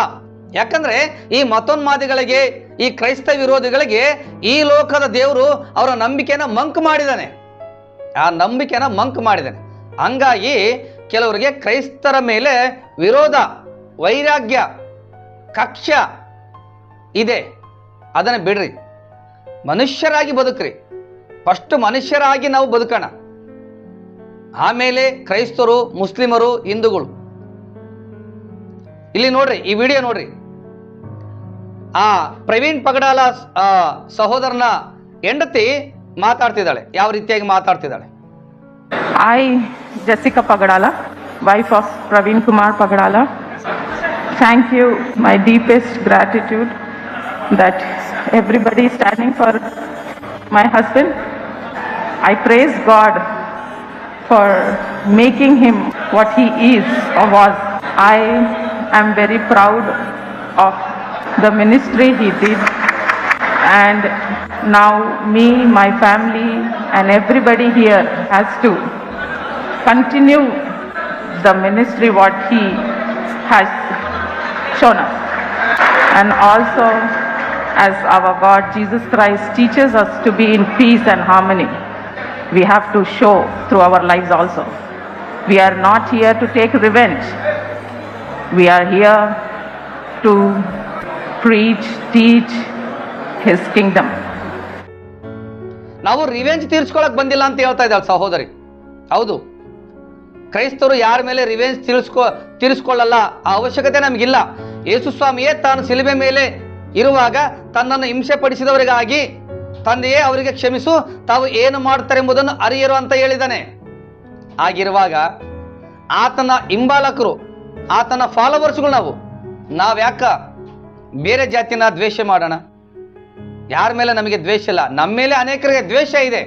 ಯಾಕಂದ್ರೆ ಈ ಮತೋನ್ಮಾದಿಗಳಿಗೆ, ಈ ಕ್ರೈಸ್ತ ವಿರೋಧಿಗಳಿಗೆ ಈ ಲೋಕದ ದೇವರು ಅವರ ನಂಬಿಕೆನ ಮಂಕ್ ಮಾಡಿದಾನೆ ಆ ನಂಬಿಕೆನ ಮಂಕ್ ಮಾಡಿದಾನೆ ಹಂಗಾಗಿ ಕೆಲವರಿಗೆ ಕ್ರೈಸ್ತರ ಮೇಲೆ ವಿರೋಧ, ವೈರಾಗ್ಯ, ಕಕ್ಷ ಇದೆ. ಅದನ್ನು ಬಿಡ್ರಿ. ಮನುಷ್ಯರಾಗಿ ಬದುಕ್ರಿ. ಫಸ್ಟ್ ಮನುಷ್ಯರಾಗಿ ನಾವು ಬದುಕೋಣ. ಆಮೇಲೆ ಕ್ರೈಸ್ತರು, ಮುಸ್ಲಿಮರು, ಹಿಂದೂಗಳು. ಇಲ್ಲಿ ನೋಡ್ರಿ, ಈ ವಿಡಿಯೋ ನೋಡ್ರಿ. ಆ ಪ್ರವೀಣ್ ಪಗಡಾಲ ಸಹೋದರನ ಹೆಂಡತಿ ಮಾತಾಡ್ತಿದ್ದಾಳೆ. ಯಾವ ರೀತಿಯಾಗಿ ಮಾತಾಡ್ತಿದ್ದಾಳೆ? I, Jessica Pagadala, wife of Praveen Kumar Pagadala, thank you, my deepest gratitude that everybody is standing for my husband. I praise God for making him what he is or was. I am very proud of the ministry he did and now me, my family and everybody here has to continue the ministry what he has shown us. And also as our God Jesus Christ teaches us to be in peace and harmony, we have to show through our lives also. We are not here to take revenge. We are here to preach, teach his kingdom. ನಾವು ರಿವೆಂಜ್ ತೀರ್ಸ್ಕೊಳಕ್ ಬಂದಿಲ್ಲ ಅಂತ ಹೇಳ್ತಾ ಇದ್ದಾಳೆ ಸಹೋದರಿ. ಹೌದು. ಕ್ರೈಸ್ತರು ಯಾರ ಮೇಲೆ ರಿವೆಂಜ್ ತೀರ್ಸ್ಕೊ, ತೀರಿಸ್ಕೊಳ್ಳಲ್ಲ, ಆ ಅವಶ್ಯಕತೆ ನಮಗಿಲ್ಲ. ಯೇಸು ಸ್ವಾಮಿಯೇ ತಾನು ಸಿಲುಬೆ ಮೇಲೆ ಇರುವಾಗ ತನ್ನನ್ನು ಹಿಂಸೆ ಪಡಿಸಿದವರಿಗಾಗಿ ತಂದೆಯೇ ಅವರಿಗೆ ಕ್ಷಮಿಸು, ತಾವು ಏನು ಮಾಡ್ತಾರೆ ಎಂಬುದನ್ನು ಅರಿಯರು ಅಂತ ಹೇಳಿದ್ದಾನೆ. ಆಗಿರುವಾಗ ಆತನ ಹಿಂಬಾಲಕರು, ಆತನ ಫಾಲೋವರ್ಸ್ಗಳು ನಾವು. ನಾವ್ಯಾಕ? ಬೇರೆ ಜಾತಿನ ದ್ವೇಷ ಮಾಡೋಣ. ಯಾರ ಮೇಲೆ ನಮಗೆ ದ್ವೇಷ ಇಲ್ಲ ನಮ್ಮ ಮೇಲೆ ಅನೇಕರಿಗೆ ದ್ವೇಷ ಇದೆ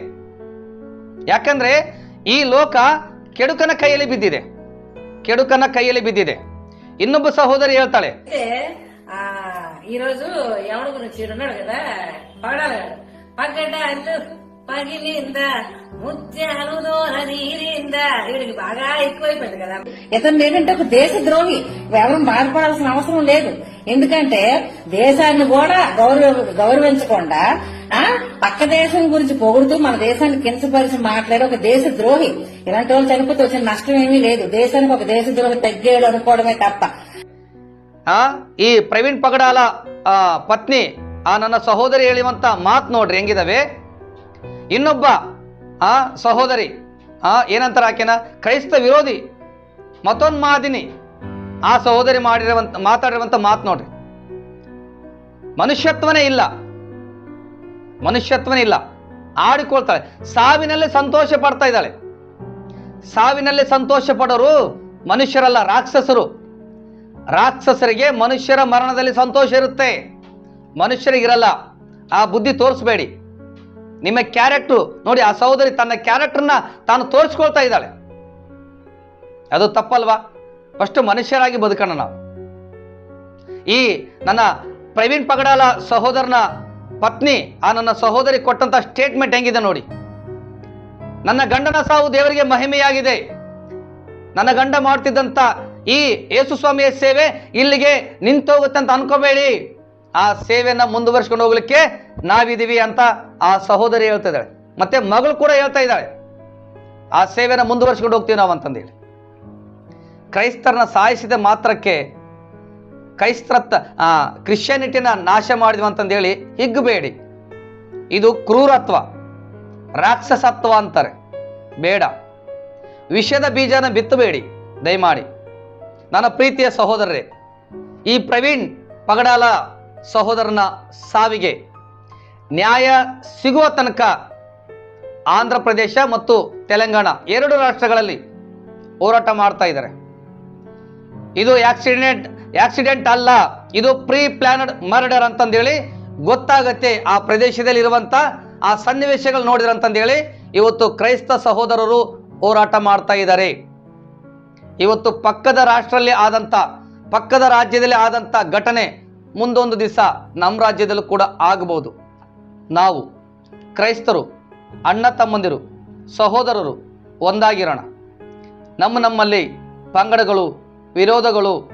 ಯಾಕಂದ್ರೆ ಈ ಲೋಕ ಕೆಡುಕನ ಕೈಯಲ್ಲಿ ಬಿದ್ದಿದೆ ಕೆಡುಕನ ಕೈಯಲ್ಲಿ ಬಿದ್ದಿದೆ ಇನ್ನೊಬ್ಬ సహోదరి ಹೇಳ್ತಾಳೆ అయితే ఆ ఈ రోజు ఎవరి గురించి ఉన్నాడు కదా పగడాలి గారు పగ్గడ్డ అంటూ పగిలింద ముత్యాలు దోర నీరింద వీడికి బాగా ఎక్కువైపోయింది కదా ఇతను ఏంటంటే ఒక దేశ ద్రోహి ఎవరు బాధపడాల్సిన అవసరం లేదు ఎందుకంటే దేశాన్ని కూడా గౌరవ గౌరవించకుండా ఆ పక్క దేశం గురించి పొగుడుతూ మన దేశాన్ని కించపరిచి మాట్లాడే ఒక దేశ ద్రోహి ఇలాంటి వాళ్ళు చనిపోతే వచ్చిన నష్టం ఏమీ లేదు దేశానికి ఒక దేశ ద్రోహి తగ్గేడు అనుకోవడమే తప్ప ಆ ಈ ಪ್ರವೀಣ್ ಪಗಡಾಲ ಆ, ಪತ್ನಿ ಆ ನನ್ನ ಸಹೋದರಿ ಹೇಳುವಂತ ಮಾತು ನೋಡ್ರಿ ಹೆಂಗಿದಾವೆ ಇನ್ನೊಬ್ಬ, ಆ ಸಹೋದರಿ, ಆ ಏನಂತಾರ ಆಕೆನ? ಕ್ರೈಸ್ತ ವಿರೋಧಿ. ಮತೋನ್ಮಾದಿನಿ ಆ ಸಹೋದರಿ ಮಾಡಿರುವಂತ ಮಾತಾಡಿರುವಂಥ ಮಾತು ನೋಡ್ರಿ. ಮನುಷ್ಯತ್ವನೇ ಇಲ್ಲ. ಮನುಷ್ಯತ್ವನೇ ಇಲ್ಲ. ಆಡಿಕೊಳ್ತಾಳೆ. ಸಾವಿನಲ್ಲೇ ಸಂತೋಷ ಪಡ್ತಾ ಇದ್ದಾಳೆ. ಸಾವಿನಲ್ಲೇ ಸಂತೋಷ ಪಡೋರು ಮನುಷ್ಯರಲ್ಲ, ರಾಕ್ಷಸರು. ರಾಕ್ಷಸರಿಗೆ ಮನುಷ್ಯರ ಮರಣದಲ್ಲಿ ಸಂತೋಷ ಇರುತ್ತೆ. ಮನುಷ್ಯರಿಗಿರಲ್ಲ ಆ ಬುದ್ಧಿ ತೋರಿಸ್ಬೇಡಿ. ನಿಮ್ಮ ಕ್ಯಾರೆಕ್ಟ್ರು ನೋಡಿ ಆ ಸಹೋದರಿ ತನ್ನ ಕ್ಯಾರೆಕ್ಟರ್ನ ತಾನು ತೋರಿಸ್ಕೊಳ್ತಾ ಇದ್ದಾಳೆ. ಅದು ತಪ್ಪಲ್ವಾ? ಫಸ್ಟ್ ಮನುಷ್ಯರಾಗಿ ಬದುಕೋಣ ನಾವು. ಈ ನನ್ನ ಪ್ರವೀಣ್ ಪಗಡಾಲ ಸಹೋದರನ ಪತ್ನಿ, ಆ ನನ್ನ ಸಹೋದರಿ ಕೊಟ್ಟಂತ ಸ್ಟೇಟ್ಮೆಂಟ್ ಹೆಂಗಿದೆ ನೋಡಿ. ನನ್ನ ಗಂಡನ ಸಾವು ದೇವರಿಗೆ ಮಹಿಮೆಯಾಗಿದೆ. ನನ್ನ ಗಂಡ ಮಾಡ್ತಿದ್ದಂತ ಈ ಯೇಸು ಸ್ವಾಮಿಯ ಸೇವೆ ಇಲ್ಲಿಗೆ ನಿಂತೋಗುತ್ತೆ ಅಂತ ಅನ್ಕೋಬೇಡಿ. ಆ ಸೇವೆಯನ್ನ ಮುಂದುವರ್ಸ್ಕೊಂಡು ಹೋಗ್ಲಿಕ್ಕೆ ನಾವಿದೀವಿ ಅಂತ ಆ ಸಹೋದರಿ ಹೇಳ್ತಾ ಇದ್ದಾಳೆ. ಮತ್ತೆ ಮಗಳು ಕೂಡ ಹೇಳ್ತಾ ಇದ್ದಾಳೆ. ಆ ಸೇವೆನ ಮುಂದುವರ್ಸ್ಕೊಂಡು ಹೋಗ್ತೀವಿ ನಾವು ಅಂತಂದೇಳಿ. ಕ್ರೈಸ್ತರನ್ನ ಸಾಯಿಸಿದ ಮಾತ್ರಕ್ಕೆ ಕ್ರೈಸ್ತ ಆ, ಕ್ರಿಶ್ಚಿಯಾನಿಟಿನ ನಾಶ ಮಾಡಿದ್ವಿ ಅಂತಂದೇಳಿ ಹಿಗ್ಗಬೇಡಿ ಇದು ಕ್ರೂರತ್ವ, ರಾಕ್ಷಸತ್ವ ಅಂತಾರೆ. ಬೇಡ. ವಿಷದ ಬೀಜನ ಬಿತ್ತಬೇಡಿ, ದಯಮಾಡಿ. ನನ್ನ ಪ್ರೀತಿಯ ಸಹೋದರರೇ, ಈ ಪ್ರವೀಣ್ ಪಗಡಾಲ ಸಹೋದರನ ಸಾವಿಗೆ ನ್ಯಾಯ ಸಿಗುವ ತನಕ ಆಂಧ್ರ ಪ್ರದೇಶ ಮತ್ತು ತೆಲಂಗಾಣ ಎರಡು ರಾಷ್ಟ್ರಗಳಲ್ಲಿ ಹೋರಾಟ ಮಾಡ್ತಾ ಇದ್ದಾರೆ. ಇದು ಆಕ್ಸಿಡೆಂಟ್ ಆಕ್ಸಿಡೆಂಟ್ ಅಲ್ಲ, ಇದು ಪ್ರೀ ಪ್ಲಾನಡ್ ಮರ್ಡರ್ ಅಂತಂದೇಳಿ ಗೊತ್ತಾಗತ್ತೆ ಆ ಪ್ರದೇಶದಲ್ಲಿ ಇರುವಂತ ಆ ಸನ್ನಿವೇಶಗಳು ನೋಡಿದ್ರ ಅಂತಂದೇಳಿ ಇವತ್ತು ಕ್ರೈಸ್ತ ಸಹೋದರರು ಹೋರಾಟ ಮಾಡ್ತಾ ಇದ್ದಾರೆ. ಇವತ್ತು ಪಕ್ಕದ ರಾಷ್ಟ್ರದಲ್ಲಿ ಆದಂತ, ಪಕ್ಕದ ರಾಜ್ಯದಲ್ಲಿ ಆದಂತ ಘಟನೆ ಮುಂದೊಂದು ದಿವಸ ನಮ್ಮ ರಾಜ್ಯದಲ್ಲೂ ಕೂಡ ಆಗಬಹುದು. ನಾವು ಕ್ರೈಸ್ತರು, ಅಣ್ಣ ತಮ್ಮಂದಿರು, ಸಹೋದರರು ಒಂದಾಗಿರೋಣ. ನಮ್ಮ ನಮ್ಮಲ್ಲಿ ಪಂಗಡಗಳು, ವಿರೋಧಗಳು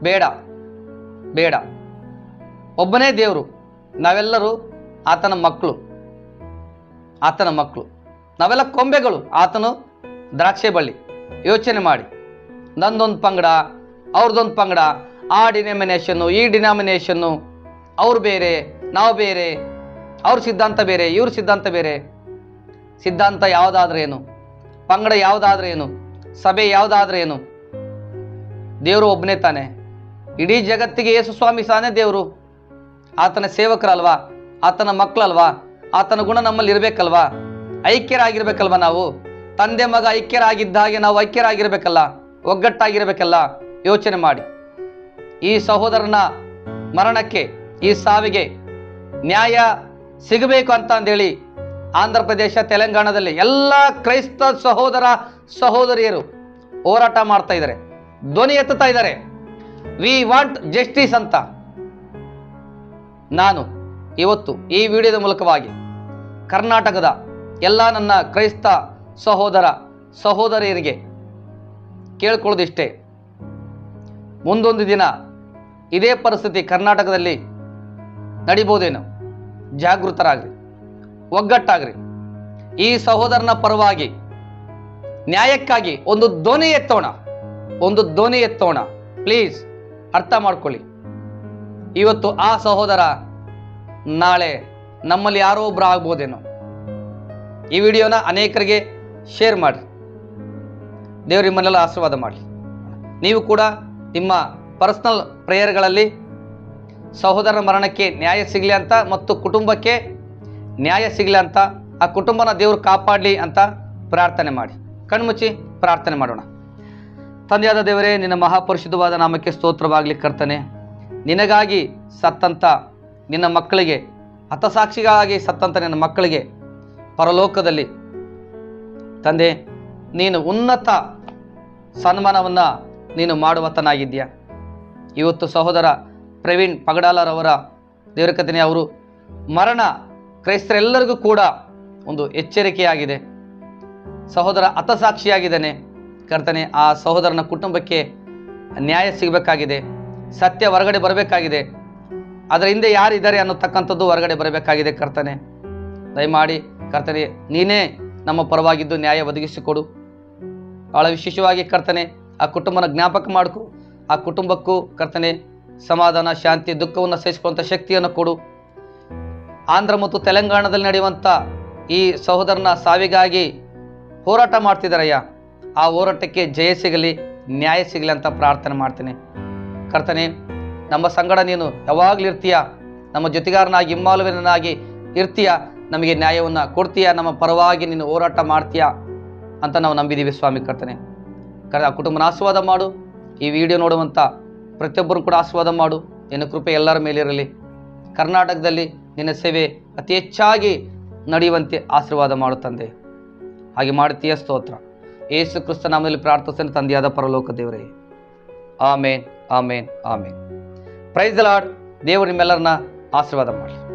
ಬೇಡ ಬೇಡ. ಒಬ್ಬನೇ ದೇವರು, ನಾವೆಲ್ಲರೂ ಆತನ ಮಕ್ಕಳು ಆತನ ಮಕ್ಕಳು. ನಾವೆಲ್ಲ ಕೊಂಬೆಗಳು, ಆತನು ದ್ರಾಕ್ಷೆ ಬಳ್ಳಿ. ಯೋಚನೆ ಮಾಡಿ. ನಂದೊಂದು ಪಂಗಡ ಅವ್ರದ್ದೊಂದು ಪಂಗಡ ಆ ಡಿನಾಮಿನೇಷನ್ನು ಈ ಡಿನಾಮಿನೇಷನ್ನು ಅವ್ರು ಬೇರೆ, ನಾವು ಬೇರೆ, ಅವ್ರ ಸಿದ್ಧಾಂತ ಬೇರೆ, ಇವ್ರ ಸಿದ್ಧಾಂತ ಬೇರೆ. ಸಿದ್ಧಾಂತ ಯಾವುದಾದ್ರೇನು ಪಂಗಡ ಯಾವುದಾದ್ರೇನು ಸಭೆ ಯಾವುದಾದ್ರೇನು ದೇವರು ಒಬ್ಬನೇ ತಾನೆ. ಇಡೀ ಜಗತ್ತಿಗೆ ಯೇಸು ಸ್ವಾಮಿ ತಾನೇ ದೇವರು. ಆತನ ಸೇವಕರಲ್ವಾ? ಆತನ ಮಕ್ಕಳಲ್ವಾ ಆತನ ಗುಣ ನಮ್ಮಲ್ಲಿ ಇರಬೇಕಲ್ವಾ? ಐಕ್ಯರಾಗಿರ್ಬೇಕಲ್ವಾ ನಾವು? ತಂದೆ ಮಗ ಐಕ್ಯರಾಗಿದ್ದ ಹಾಗೆ ನಾವು ಐಕ್ಯರಾಗಿರ್ಬೇಕಲ್ಲ? ಒಗ್ಗಟ್ಟಾಗಿರ್ಬೇಕಲ್ಲ? ಯೋಚನೆ ಮಾಡಿ. ಈ ಸಹೋದರನ ಮರಣಕ್ಕೆ ಈ ಸಾವಿಗೆ ನ್ಯಾಯ ಸಿಗಬೇಕು ಅಂತ ಅಂದೇಳಿ ಆಂಧ್ರ ಪ್ರದೇಶ, ತೆಲಂಗಾಣದಲ್ಲಿ ಎಲ್ಲ ಕ್ರೈಸ್ತ ಸಹೋದರ ಸಹೋದರಿಯರು ಹೋರಾಟ ಮಾಡ್ತಾ ಇದ್ದಾರೆ. ಧ್ವನಿ ಎತ್ತುತ್ತಾ ಇದ್ದಾರೆ. ವಿ ವಾಂಟ್ ಜಸ್ಟಿಸ್ ಅಂತ. ನಾನು ಇವತ್ತು ಈ ವಿಡಿಯೋದ ಮೂಲಕವಾಗಿ ಕರ್ನಾಟಕದ ಎಲ್ಲ ನನ್ನ ಕ್ರೈಸ್ತ ಸಹೋದರ ಸಹೋದರಿಯರಿಗೆ ಕೇಳ್ಕೊಳ್ಳೋದಿಷ್ಟೇ. ಮುಂದೊಂದು ದಿನ ಇದೇ ಪರಿಸ್ಥಿತಿ ಕರ್ನಾಟಕದಲ್ಲಿ ನಡಿಬೋದೇನೋ ಜಾಗೃತರಾಗ್ರಿ, ಒಗ್ಗಟ್ಟಾಗ್ರಿ. ಈ ಸಹೋದರನ ಪರವಾಗಿ ನ್ಯಾಯಕ್ಕಾಗಿ ಒಂದು ಧ್ವನಿ ಎತ್ತೋಣ, ಒಂದು ಧ್ವನಿ ಎತ್ತೋಣ. ಪ್ಲೀಸ್, ಅರ್ಥ ಮಾಡ್ಕೊಳ್ಳಿ. ಇವತ್ತು ಆ ಸಹೋದರ ನಾಳೆ ನಮ್ಮಲ್ಲಿ ಯಾರೋ ಒಬ್ಬರು ಆಗ್ಬೋದೇನೋ ಈ ವಿಡಿಯೋನ ಅನೇಕರಿಗೆ ಶೇರ್ ಮಾಡಿ ದೇವರು ನಿಮ್ಮನ್ನೆಲ್ಲ ಆಶೀರ್ವಾದ ಮಾಡಿ ನೀವು ಕೂಡ ನಿಮ್ಮ ಪರ್ಸನಲ್ ಪ್ರೇಯರ್ಗಳಲ್ಲಿ ಸಹೋದರನ ಮರಣಕ್ಕೆ ನ್ಯಾಯ ಸಿಗಲಿ ಅಂತ ಮತ್ತು ಕುಟುಂಬಕ್ಕೆ ನ್ಯಾಯ ಸಿಗಲಿ ಅಂತ, ಆ ಕುಟುಂಬನ ದೇವರು ಕಾಪಾಡಲಿ ಅಂತ ಪ್ರಾರ್ಥನೆ ಮಾಡಿ. ಕಣ್ಮುಚ್ಚಿ, ಪ್ರಾರ್ಥನೆ ಮಾಡೋಣ. ತಂದೆಯಾದ ದೇವರೇ, ನಿನ್ನ ಮಹಾಪರಿಶುದ್ಧವಾದ ನಾಮಕ್ಕೆ ಸ್ತೋತ್ರವಾಗಲಿ ಕರ್ತನೆ. ನಿನಗಾಗಿ ಸತ್ತಂತ ನಿನ್ನ ಮಕ್ಕಳಿಗೆ, ಹತಸಾಕ್ಷಿಗಾಗಿ ಸತ್ತಂತ ನಿನ್ನ ಮಕ್ಕಳಿಗೆ ಪರಲೋಕದಲ್ಲಿ ತಂದೆ, ನೀನು ಉನ್ನತ ಸನ್ಮಾನವನ್ನು ನೀನು ಮಾಡುವತನಾಗಿದ್ದೀಯ? ಇವತ್ತು ಸಹೋದರ ಪ್ರವೀಣ್ ಪಗಡಾಲರವರ ದೇವರ ಕಥನೆ ಅವರು ಮರಣ ಕ್ರೈಸ್ತರೆಲ್ಲರಿಗೂ ಕೂಡ ಒಂದು ಎಚ್ಚರಿಕೆಯಾಗಿದೆ. ಸಹೋದರ ಹತಸಾಕ್ಷಿಯಾಗಿದ್ದಾನೆ. ಕರ್ತನೆ, ಆ ಸಹೋದರನ ಕುಟುಂಬಕ್ಕೆ ನ್ಯಾಯ ಸಿಗಬೇಕಾಗಿದೆ. ಸತ್ಯ ಹೊರಗಡೆ ಬರಬೇಕಾಗಿದೆ. ಅದರ ಹಿಂದೆ ಯಾರಿದ್ದಾರೆ ಅನ್ನೋತಕ್ಕಂಥದ್ದು ಹೊರಗಡೆ ಬರಬೇಕಾಗಿದೆ ಕರ್ತನೆ. ದಯಮಾಡಿ ಕರ್ತನೆ, ನೀನೇ ನಮ್ಮ ಪರವಾಗಿದ್ದು ನ್ಯಾಯ ಒದಗಿಸಿಕೊಡು. ಭಾಳ ವಿಶೇಷವಾಗಿ ಕರ್ತನೆ, ಆ ಕುಟುಂಬನ ಜ್ಞಾಪಕ ಮಾಡಿಕೊ. ಆ ಕುಟುಂಬಕ್ಕೂ ಕರ್ತನೆ, ಸಮಾಧಾನ, ಶಾಂತಿ, ದುಃಖವನ್ನು ಸಹಿಸಿಕೊಳ್ಳುವಂಥ ಶಕ್ತಿಯನ್ನು ಕೊಡು. ಆಂಧ್ರ ಮತ್ತು ತೆಲಂಗಾಣದಲ್ಲಿ ನಡೆಯುವಂಥ ಈ ಸಹೋದರನ ಸಾವಿಗಾಗಿ ಹೋರಾಟ ಮಾಡ್ತಿದ್ದಾರಯ್ಯ. ಆ ಹೋರಾಟಕ್ಕೆ ಜಯ ಸಿಗಲಿ, ನ್ಯಾಯ ಸಿಗಲಿ ಅಂತ ಪ್ರಾರ್ಥನೆ ಮಾಡ್ತೇನೆ. ಕರ್ತನೆ, ನಮ್ಮ ಸಂಗಡ ನೀನು ಯಾವಾಗಲೂ ಇರ್ತೀಯ? ನಮ್ಮ ಜೊತೆಗಾರನಾಗಿ ಹಿಮ್ಮಾಲುವಿನಾಗಿ ಇರ್ತೀಯ? ನಮಗೆ ನ್ಯಾಯವನ್ನು ಕೊಡ್ತೀಯ? ನಮ್ಮ ಪರವಾಗಿ ನೀನು ಹೋರಾಟ ಮಾಡ್ತೀಯ? ಅಂತ ನಾವು ನಂಬಿದ್ದೀವಿ ಸ್ವಾಮಿ ಕರ್ತನೆ. ಕರ್, ಆ ಕುಟುಂಬನ ಆಸ್ವಾದ ಮಾಡು. ಈ ವಿಡಿಯೋ ನೋಡುವಂಥ ಪ್ರತಿಯೊಬ್ಬರು ಕೂಡ ಆಶೀರ್ವಾದ ಮಾಡು. ನಿನ್ನ ಕೃಪೆ ಎಲ್ಲರ ಮೇಲಿರಲಿ ಕರ್ನಾಟಕದಲ್ಲಿ ನಿನ್ನ ಸೇವೆ ಅತಿ ಹೆಚ್ಚಾಗಿ ನಡೆಯುವಂತೆ ಆಶೀರ್ವಾದ ಮಾಡು ತಂದೆ. ಹಾಗೆ ಮಾಡುತ್ತೀಯ ಸ್ತೋತ್ರ. ಏಸು ಕ್ರಿಸ್ತ ನಾಮದಲ್ಲಿ ಪ್ರಾರ್ಥಿಸ್ತೇನೆ ತಂದೆಯಾದ ಪರಲೋಕ ದೇವರೇ. ಆಮೇನ್ ಆಮೇನ್ ಆಮೇನ್. ಪ್ರೈಸ್ ಲಾರ್ಡ್ ದೇವರು ನಿಮ್ಮೆಲ್ಲರನ್ನ ಆಶೀರ್ವಾದ ಮಾಡಿ